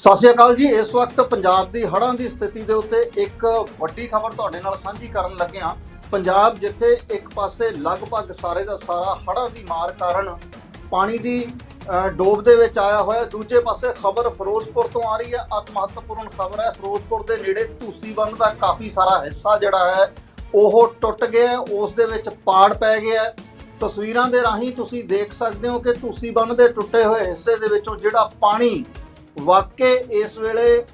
ਸਤਿ ਸ਼੍ਰੀ ਅਕਾਲ ਜੀ। ਇਸ ਵਕਤ ਪੰਜਾਬ ਦੀ ਹੜ੍ਹਾਂ ਦੀ ਸਥਿਤੀ ਦੇ ਉੱਤੇ ਇੱਕ ਵੱਡੀ ਖਬਰ ਤੁਹਾਡੇ ਨਾਲ ਸਾਂਝੀ ਕਰਨ ਲੱਗੇ ਹਾਂ। ਪੰਜਾਬ ਜਿੱਥੇ ਇੱਕ ਪਾਸੇ ਲਗਭਗ ਸਾਰੇ ਦਾ ਸਾਰਾ ਹੜ੍ਹਾਂ ਦੀ ਮਾਰ ਕਾਰਨ ਪਾਣੀ ਦੀ ਡੋਬ ਦੇ ਵਿੱਚ ਆਇਆ ਹੋਇਆ, ਦੂਜੇ ਪਾਸੇ ਖਬਰ ਫਿਰੋਜ਼ਪੁਰ ਤੋਂ ਆ ਰਹੀ ਹੈ। ਅਤ ਮਹੱਤਵਪੂਰਨ ਖਬਰ ਹੈ, ਫਿਰੋਜ਼ਪੁਰ ਦੇ ਨੇੜੇ ਧੂਸੀ ਬੰਨ ਦਾ ਕਾਫੀ ਸਾਰਾ ਹਿੱਸਾ ਜਿਹੜਾ ਹੈ, ਉਹ ਟੁੱਟ ਗਿਆ ਉਸ ਦੇ ਵਿੱਚ ਪਾੜ ਪੈ ਗਿਆ ਤਸਵੀਰਾਂ ਦੇ ਰਾਹੀਂ ਤੁਸੀਂ ਦੇਖ ਸਕਦੇ ਹੋ ਕਿ ਧੂਸੀ ਬੰਨ ਦੇ ਟੁੱਟੇ ਹੋਏ ਹਿੱਸੇ ਦੇ ਵਿੱਚੋਂ ਜਿਹੜਾ ਪਾਣੀ ਵਾਕਈ ਇਸ ਵੇਲੇ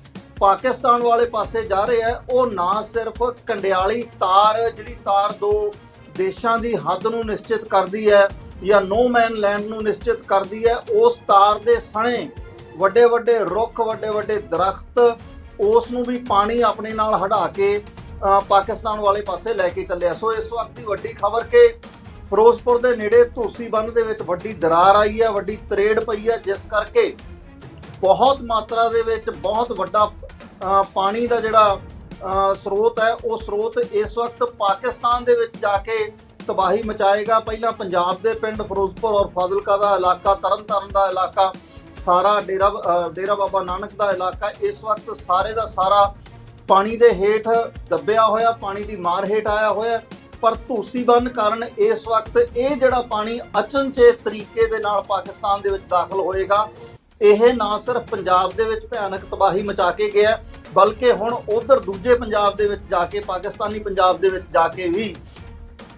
ਪਾਕਿਸਤਾਨ ਵਾਲੇ ਪਾਸੇ ਜਾ ਰਹੇ ਹੈ ਉਹ ਨਾ ਸਿਰਫ ਕੰਡਿਆਲੀ ਤਾਰ, ਜਿਹੜੀ ਤਾਰ ਦੋ ਦੇਸ਼ਾਂ ਦੀ ਹੱਦ ਨੂੰ ਨਿਸ਼ਚਿਤ ਕਰਦੀ ਹੈ ਜਾਂ ਨੋ ਮੈਨ ਲੈਂਡ ਨੂੰ ਨਿਸ਼ਚਿਤ ਕਰਦੀ ਹੈ, ਉਸ ਤਾਰ ਦੇ ਸਣੇ ਵੱਡੇ ਵੱਡੇ ਰੁੱਖ ਵੱਡੇ ਵੱਡੇ ਦਰਖਤ, ਉਸ ਨੂੰ ਵੀ ਪਾਣੀ ਆਪਣੇ ਨਾਲ ਹਟਾ ਕੇ ਪਾਕਿਸਤਾਨ ਵਾਲੇ ਪਾਸੇ ਲੈ ਕੇ ਚੱਲਿਆ। ਸੋ ਇਸ ਵਕਤ ਦੀ ਵੱਡੀ ਖਬਰ ਕਿ ਫਿਰੋਜ਼ਪੁਰ ਦੇ ਨੇੜੇ ਧੂਸੀ ਬੰਨ ਦੇ ਵਿੱਚ ਵੱਡੀ ਦਰਾਰ ਆਈ ਹੈ, ਵੱਡੀ ਤਰੇੜ ਪਈ ਹੈ, ਜਿਸ ਕਰਕੇ ਬਹੁਤ ਮਾਤਰਾ ਦੇ ਵਿੱਚ ਬਹੁਤ ਵੱਡਾ ਪਾਣੀ ਦਾ ਜਿਹੜਾ ਸਰੋਤ ਹੈ, ਉਹ ਸਰੋਤ ਇਸ ਵਕਤ ਪਾਕਿਸਤਾਨ ਦੇ ਵਿੱਚ ਜਾ ਕੇ ਤਬਾਹੀ ਮਚਾਏਗਾ। ਪਹਿਲਾਂ ਪੰਜਾਬ ਦੇ ਪਿੰਡ ਫਿਰੋਜ਼ਪੁਰ ਔਰ ਫਾਜ਼ਿਲਕਾ ਦਾ ਇਲਾਕਾ, ਤਰਨਤਾਰਨ ਦਾ ਇਲਾਕਾ, ਸਾਰਾ ਡੇਰਾ ਡੇਰਾ ਬਾਬਾ ਨਾਨਕ ਦਾ ਇਲਾਕਾ, ਇਸ ਵਕਤ ਸਾਰੇ ਦਾ ਸਾਰਾ ਪਾਣੀ ਦੇ ਹੇਠ ਦੱਬਿਆ ਹੋਇਆ, ਪਾਣੀ ਦੀ ਮਾਰ ਹੇਠ ਆਇਆ ਹੋਇਆ ਪਰ ਧੂਸੀ ਬੰਨ ਕਾਰਨ ਇਸ ਵਕਤ ਇਹ ਜਿਹੜਾ ਪਾਣੀ ਅਚਨਚੇਤ ਤਰੀਕੇ ਦੇ ਨਾਲ ਪਾਕਿਸਤਾਨ ਦੇ ਵਿੱਚ ਦਾਖਲ ਹੋਏਗਾ। ਇਹ ਨਾ ਸਿਰਫ ਪੰਜਾਬ ਦੇ ਵਿੱਚ ਭਿਆਨਕ ਤਬਾਹੀ ਮਚਾ ਕੇ ਗਿਆ, ਬਲਕਿ ਹੁਣ ਉਧਰ ਦੂਜੇ ਪੰਜਾਬ ਦੇ ਵਿੱਚ ਜਾ ਕੇ, ਪਾਕਿਸਤਾਨੀ ਪੰਜਾਬ ਦੇ ਵਿੱਚ ਜਾ ਕੇ ਵੀ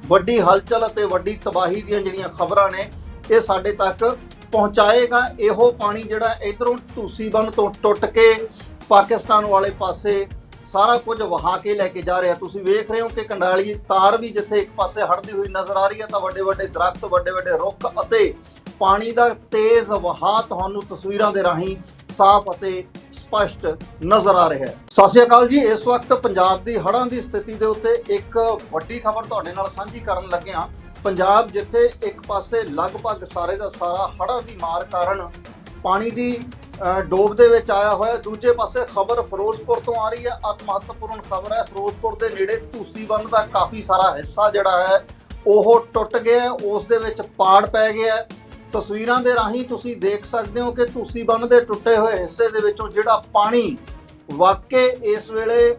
ਵੱਡੀ ਹਲਚਲ ਅਤੇ ਵੱਡੀ ਤਬਾਹੀ ਦੀਆਂ ਜਿਹੜੀਆਂ ਖਬਰਾਂ ਨੇ, ਇਹ ਸਾਡੇ ਤੱਕ ਪਹੁੰਚਾਏਗਾ। ਇਹੋ ਪਾਣੀ ਜਿਹੜਾ ਇਧਰੋਂ ਧੂਸੀ ਬੰਨ ਤੋਂ ਟੁੱਟ ਕੇ ਪਾਕਿਸਤਾਨ ਵਾਲੇ ਪਾਸੇ ਸਾਰਾ ਕੁਝ ਵਹਾ ਕੇ ਲੈ ਕੇ ਜਾ ਰਿਹਾ। ਤੁਸੀਂ ਵੇਖ ਰਹੇ ਹੋ ਕਿ ਕੰਡਾਲੀ ਤਾਰ ਵੀ ਜਿੱਥੇ ਇੱਕ ਪਾਸੇ ਹੜਦੀ ਹੋਈ ਨਜ਼ਰ ਆ ਰਹੀ ਹੈ, ਤਾਂ ਵੱਡੇ ਵੱਡੇ ਦਰਖਤ ਵੱਡੇ ਵੱਡੇ ਰੁੱਖ ਅਤੇ ਪਾਣੀ ਦਾ ਤੇਜ਼ ਵਹਾਅ ਤੁਹਾਨੂੰ ਤਸਵੀਰਾਂ ਦੇ ਰਾਹੀਂ ਸਾਫ਼ ਅਤੇ ਸਪਸ਼ਟ ਨਜ਼ਰ ਆ ਰਿਹਾ ਹੈ। ਸਤਿ ਸ਼੍ਰੀ ਅਕਾਲ ਜੀ, ਇਸ ਵਕਤ ਪੰਜਾਬ ਦੀ ਹੜ੍ਹਾਂ ਦੀ ਸਥਿਤੀ ਦੇ ਉੱਤੇ ਇੱਕ ਵੱਡੀ ਖਬਰ ਤੁਹਾਡੇ ਨਾਲ ਸਾਂਝੀ ਕਰਨ ਲੱਗੇ ਹਾਂ। ਪੰਜਾਬ ਜਿੱਥੇ ਇੱਕ ਪਾਸੇ ਲਗਭਗ ਸਾਰੇ ਦਾ ਸਾਰਾ ਹੜ੍ਹਾਂ ਦੀ ਮਾਰ ਕਾਰਨ ਪਾਣੀ ਦੀ ਡੋਬ ਦੇ ਵਿੱਚ ਆਇਆ ਹੋਇਆ, ਦੂਜੇ ਪਾਸੇ ਖਬਰ ਫਿਰੋਜ਼ਪੁਰ ਤੋਂ ਆ ਰਹੀ ਹੈ। ਅਤ ਮਹੱਤਵਪੂਰਨ ਖਬਰ ਹੈ, ਫਿਰੋਜ਼ਪੁਰ ਦੇ ਨੇੜੇ ਧੂਸੀ ਬੰਨ ਦਾ ਕਾਫੀ ਸਾਰਾ ਹਿੱਸਾ ਜਿਹੜਾ ਹੈ, ਉਹ ਟੁੱਟ ਗਿਆ ਉਸ ਦੇ ਵਿੱਚ ਪਾੜ ਪੈ ਗਿਆ ਤਸਵੀਰਾਂ ਦੇ ਰਾਹੀਂ ਤੁਸੀਂ ਦੇਖ ਸਕਦੇ ਹੋ ਕਿ ਤੁਸੀਂ ਬੰਨ ਦੇ ਟੁੱਟੇ ਹੋਏ ਹਿੱਸੇ ਦੇ ਵਿੱਚੋਂ ਜਿਹੜਾ ਪਾਣੀ ਵਾਕਈ ਇਸ ਵੇਲੇ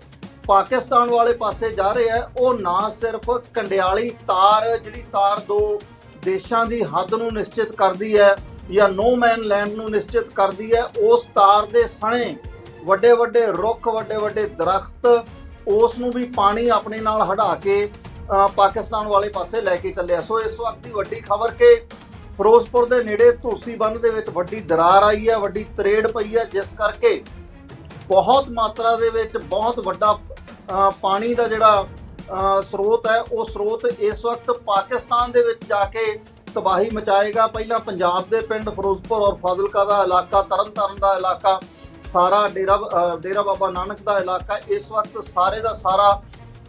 ਪਾਕਿਸਤਾਨ ਵਾਲੇ ਪਾਸੇ ਜਾ ਰਿਹਾ ਹੈ, ਉਹ ਨਾ ਸਿਰਫ ਕੰਡਿਆਲੀ ਤਾਰ, ਜਿਹੜੀ ਤਾਰ ਦੋ ਦੇਸ਼ਾਂ ਦੀ ਹੱਦ ਨੂੰ ਨਿਸ਼ਚਿਤ ਕਰਦੀ ਹੈ ਜਾਂ ਨੋ ਮੈਨ ਲੈਂਡ ਨੂੰ ਨਿਸ਼ਚਿਤ ਕਰਦੀ ਹੈ, ਉਸ ਤਾਰ ਦੇ ਸਣੇ ਵੱਡੇ ਵੱਡੇ ਰੁੱਖ, ਵੱਡੇ ਵੱਡੇ ਦਰਖਤ, ਉਸ ਨੂੰ ਵੀ ਪਾਣੀ ਆਪਣੇ ਨਾਲ ਹਟਾ ਕੇ ਪਾਕਿਸਤਾਨ ਵਾਲੇ ਪਾਸੇ ਲੈ ਕੇ ਚੱਲਿਆ। ਸੋ ਇਸ ਵਕਤ ਦੀ ਵੱਡੀ ਖਬਰ ਕਿ ਫਿਰੋਜ਼ਪੁਰ ਦੇ ਨੇੜੇ ਧੂਸੀ ਬੰਨ ਦੇ ਵਿੱਚ ਵੱਡੀ ਦਰਾਰ ਆਈ ਹੈ, ਵੱਡੀ ਤਰੇੜ ਪਈ ਹੈ, ਜਿਸ ਕਰਕੇ ਬਹੁਤ ਮਾਤਰਾ ਦੇ ਵਿੱਚ ਬਹੁਤ ਵੱਡਾ ਪਾਣੀ ਦਾ ਜਿਹੜਾ ਸਰੋਤ ਹੈ, ਉਹ ਸਰੋਤ ਇਸ ਵਕਤ ਪਾਕਿਸਤਾਨ ਦੇ ਵਿੱਚ ਜਾ ਕੇ ਤਬਾਹੀ ਮਚਾਏਗਾ। ਪਹਿਲਾਂ ਪੰਜਾਬ ਦੇ ਪਿੰਡ ਫਿਰੋਜ਼ਪੁਰ ਔਰ ਫਾਜ਼ਿਲਕਾ ਦਾ ਇਲਾਕਾ, ਤਰਨਤਾਰਨ ਦਾ ਇਲਾਕਾ, ਸਾਰਾ ਡੇਰਾ ਡੇਰਾ ਬਾਬਾ ਨਾਨਕ ਦਾ ਇਲਾਕਾ, ਇਸ ਵਕਤ ਸਾਰੇ ਦਾ ਸਾਰਾ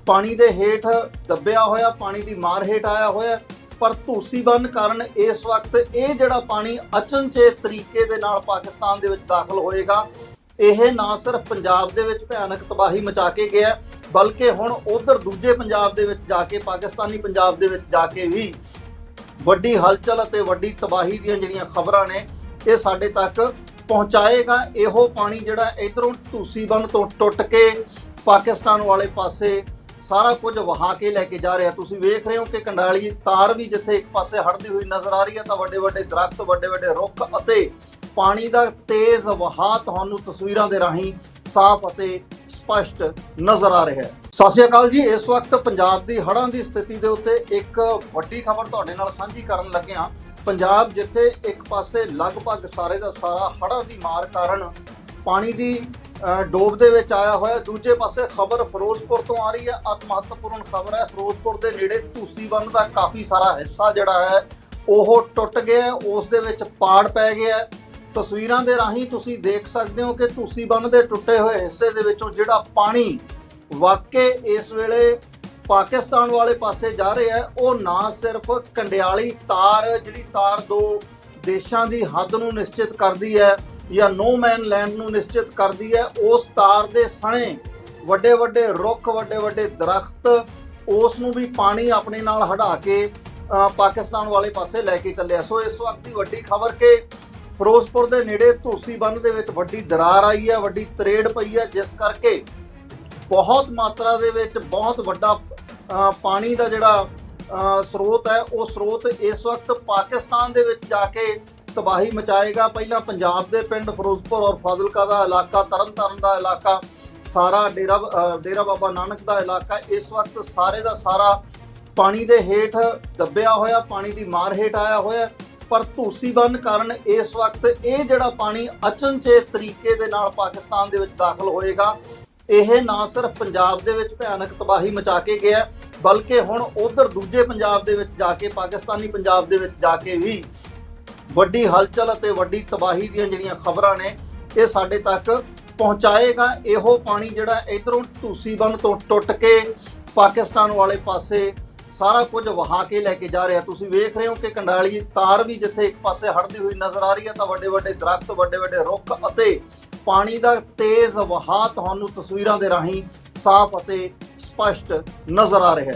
ਪਾਣੀ ਦੇ ਹੇਠ ਦੱਬਿਆ ਹੋਇਆ, ਪਾਣੀ ਦੀ ਮਾਰ ਹੇਠ ਆਇਆ ਹੋਇਆ। ਪਰ ਧੂਸੀਬਨ ਕਾਰਨ ਇਸ ਵਕਤ ਇਹ ਜਿਹੜਾ ਪਾਣੀ ਅਚਨਚੇਤ ਤਰੀਕੇ ਦੇ ਨਾਲ ਪਾਕਿਸਤਾਨ ਦੇ ਵਿੱਚ ਦਾਖਲ ਹੋਏਗਾ, ਇਹ ਨਾ ਸਿਰਫ ਪੰਜਾਬ ਦੇ ਵਿੱਚ ਭਿਆਨਕ ਤਬਾਹੀ ਮਚਾ ਕੇ ਗਿਆ ਬਲਕਿ ਹੁਣ ਉਧਰ ਦੂਜੇ ਪੰਜਾਬ ਦੇ ਵਿੱਚ ਜਾ ਕੇ, ਪਾਕਿਸਤਾਨੀ ਪੰਜਾਬ ਦੇ ਵਿੱਚ ਜਾ ਕੇ ਵੀ ਵੱਡੀ ਹਲਚਲ ਅਤੇ ਵੱਡੀ ਤਬਾਹੀ ਦੀਆਂ ਜਿਹੜੀਆਂ ਖਬਰਾਂ ਨੇ, ਇਹ ਸਾਡੇ ਤੱਕ ਪਹੁੰਚਾਏਗਾ। ਇਹੋ ਪਾਣੀ ਜਿਹੜਾ ਇਧਰੋਂ ਧੂਸੀ ਤੋਂ ਟੁੱਟ ਕੇ ਪਾਕਿਸਤਾਨ ਵਾਲੇ ਪਾਸੇ ਸਾਰਾ ਕੁਝ ਵਹਾ ਕੇ ਲੈ ਕੇ ਜਾ ਰਿਹਾ। ਤੁਸੀਂ ਵੇਖ ਰਹੇ ਹੋ ਕਿ ਕੰਡਾਲੀ ਤਾਰ ਵੀ ਜਿੱਥੇ ਇੱਕ ਪਾਸੇ ਹੜਦੀ ਹੋਈ ਨਜ਼ਰ ਆ ਰਹੀ ਹੈ ਤਾਂ ਵੱਡੇ ਵੱਡੇ ਦਰਖਤ, ਵੱਡੇ ਵੱਡੇ ਰੁੱਖ ਅਤੇ ਪਾਣੀ ਦਾ ਤੇਜ਼ ਵਹਾਅ ਤੁਹਾਨੂੰ ਤਸਵੀਰਾਂ ਦੇ ਰਾਹੀਂ ਸਾਫ਼ ਅਤੇ ਸਪਸ਼ਟ ਨਜ਼ਰ ਆ ਰਿਹਾ ਹੈ। ਸਤਿ ਸ਼੍ਰੀ ਅਕਾਲ ਜੀ। ਇਸ ਵਕਤ ਪੰਜਾਬ ਦੀ ਹੜ੍ਹਾਂ ਦੀ ਸਥਿਤੀ ਦੇ ਉੱਤੇ ਇੱਕ ਵੱਡੀ ਖਬਰ ਤੁਹਾਡੇ ਨਾਲ ਸਾਂਝੀ ਕਰਨ ਲੱਗੇ ਹਾਂ। ਪੰਜਾਬ ਜਿੱਥੇ ਇੱਕ ਪਾਸੇ ਲਗਭਗ ਸਾਰੇ ਦਾ ਸਾਰਾ ਹੜ੍ਹਾਂ ਦੀ ਮਾਰ ਕਾਰਨ ਪਾਣੀ ਦੀ ਡੋਬ ਦੇ ਵਿੱਚ ਆਇਆ ਹੋਇਆ। ਦੂਜੇ ਪਾਸੇ ਖਬਰ ਫਿਰੋਜ਼ਪੁਰ ਤੋਂ ਆ ਰਹੀ ਹੈ। ਅਤ ਮਹੱਤਵਪੂਰਨ ਖਬਰ ਹੈ। ਫਿਰੋਜ਼ਪੁਰ ਦੇ ਨੇੜੇ ਧੂਸੀ ਬੰਨ ਦਾ ਕਾਫੀ ਸਾਰਾ ਹਿੱਸਾ ਜਿਹੜਾ ਹੈ, ਉਹ ਟੁੱਟ ਗਿਆ ਉਸ ਦੇ ਵਿੱਚ ਪਾੜ ਪੈ ਗਿਆ ਤਸਵੀਰਾਂ ਦੇ ਰਾਹੀਂ ਤੁਸੀਂ ਦੇਖ ਸਕਦੇ ਹੋ ਕਿ ਧੂਸੀ ਬੰਨ ਦੇ ਟੁੱਟੇ ਹੋਏ ਹਿੱਸੇ ਦੇ ਵਿੱਚੋਂ ਜਿਹੜਾ ਪਾਣੀ ਵਾਕਈ ਇਸ ਵੇਲੇ ਪਾਕਿਸਤਾਨ ਵਾਲੇ ਪਾਸੇ ਜਾ ਰਿਹਾ ਹੈ, ਉਹ ਨਾ ਸਿਰਫ ਕੰਡਿਆਲੀ ਤਾਰ, ਜਿਹੜੀ ਤਾਰ ਦੋ ਦੇਸ਼ਾਂ ਦੀ ਹੱਦ ਨੂੰ ਨਿਸ਼ਚਿਤ ਕਰਦੀ ਹੈ ਜਾਂ ਨੋ ਮੈਨ ਲੈਂਡ ਨੂੰ ਨਿਸ਼ਚਿਤ ਕਰਦੀ ਹੈ, ਉਸ ਤਾਰ ਦੇ ਸਣੇ ਵੱਡੇ ਵੱਡੇ ਰੁੱਖ, ਵੱਡੇ ਵੱਡੇ ਦਰਖਤ, ਉਸ ਨੂੰ ਵੀ ਪਾਣੀ ਆਪਣੇ ਨਾਲ ਹਟਾ ਕੇ ਪਾਕਿਸਤਾਨ ਵਾਲੇ ਪਾਸੇ ਲੈ ਕੇ ਚੱਲਿਆ। ਸੋ ਇਸ ਵਕਤ ਦੀ ਵੱਡੀ ਖਬਰ ਕਿ ਫਿਰੋਜ਼ਪੁਰ ਦੇ ਨੇੜੇ ਧੂਸੀ ਬੰਨ ਦੇ ਵਿੱਚ ਵੱਡੀ ਦਰਾਰ ਆਈ ਹੈ, ਵੱਡੀ ਤਰੇੜ ਪਈ ਹੈ, ਜਿਸ ਕਰਕੇ ਬਹੁਤ ਮਾਤਰਾ ਦੇ ਵਿੱਚ ਬਹੁਤ ਵੱਡਾ ਪਾਣੀ ਦਾ ਜਿਹੜਾ ਸਰੋਤ ਹੈ, ਉਹ ਸਰੋਤ ਇਸ ਵਕਤ ਪਾਕਿਸਤਾਨ ਦੇ ਵਿੱਚ ਜਾ ਕੇ ਤਬਾਹੀ ਮਚਾਏਗਾ। ਪਹਿਲਾਂ ਪੰਜਾਬ ਦੇ ਪਿੰਡ ਫਿਰੋਜ਼ਪੁਰ ਔਰ ਫਾਜ਼ਿਲਕਾ ਦਾ ਇਲਾਕਾ, ਤਰਨਤਾਰਨ ਦਾ ਇਲਾਕਾ, ਸਾਰਾ ਡੇਰਾ ਡੇਰਾ ਬਾਬਾ ਨਾਨਕ ਦਾ ਇਲਾਕਾ। ਇਸ ਵਕਤ ਸਾਰੇ ਦਾ ਸਾਰਾ ਪਾਣੀ ਦੇ ਹੇਠ ਦੱਬਿਆ ਹੋਇਆ, ਪਾਣੀ ਦੀ ਮਾਰ ਹੇਠ ਆਇਆ ਹੋਇਆ। ਪਰ ਧੂਸੀਬੰਦ ਕਾਰਨ ਇਸ ਵਕਤ ਇਹ ਜਿਹੜਾ ਪਾਣੀ ਅਚਨਚੇਤ ਤਰੀਕੇ ਦੇ ਨਾਲ ਪਾਕਿਸਤਾਨ ਦੇ ਵਿੱਚ ਦਾਖਲ ਹੋਏਗਾ, ਇਹ ਨਾ ਸਿਰਫ ਪੰਜਾਬ ਦੇ ਵਿੱਚ ਭਿਆਨਕ ਤਬਾਹੀ ਮਚਾ ਕੇ ਗਿਆ, ਬਲਕਿ ਹੁਣ ਉਧਰ ਦੂਜੇ ਪੰਜਾਬ ਦੇ ਵਿੱਚ ਜਾ ਕੇ, ਪਾਕਿਸਤਾਨੀ ਪੰਜਾਬ ਦੇ ਵਿੱਚ ਜਾ ਕੇ ਵੀ ਵੱਡੀ ਹਲਚਲ ਅਤੇ ਵੱਡੀ ਤਬਾਹੀ ਦੀਆਂ ਜਿਹੜੀਆਂ ਖਬਰਾਂ ਨੇ, ਇਹ ਸਾਡੇ ਤੱਕ ਪਹੁੰਚਾਏਗਾ। ਇਹੋ ਪਾਣੀ ਜਿਹੜਾ ਇਧਰੋਂ ਧੂਸੀ ਬੰਨ ਤੋਂ ਟੁੱਟ ਕੇ ਪਾਕਿਸਤਾਨ ਵਾਲੇ ਪਾਸੇ ਸਾਰਾ ਕੁਝ ਵਹਾ ਕੇ ਲੈ ਕੇ ਜਾ ਰਿਹਾ। ਤੁਸੀਂ ਵੇਖ ਰਹੇ ਹੋ ਕਿ ਕੰਡਾਲੀ ਤਾਰ ਵੀ ਜਿੱਥੇ ਇੱਕ ਪਾਸੇ ਹੜਦੀ ਹੋਈ ਨਜ਼ਰ ਆ ਰਹੀ ਹੈ, ਤਾਂ ਵੱਡੇ ਵੱਡੇ ਦਰਖਤ, ਵੱਡੇ ਵੱਡੇ ਰੁੱਖ ਅਤੇ ਪਾਣੀ ਦਾ ਤੇਜ਼ ਵਹਾਅ ਤੁਹਾਨੂੰ ਤਸਵੀਰਾਂ ਦੇ ਰਾਹੀਂ ਸਾਫ਼ ਅਤੇ ਸਪਸ਼ਟ ਨਜ਼ਰ ਆ ਰਿਹਾ ਹੈ।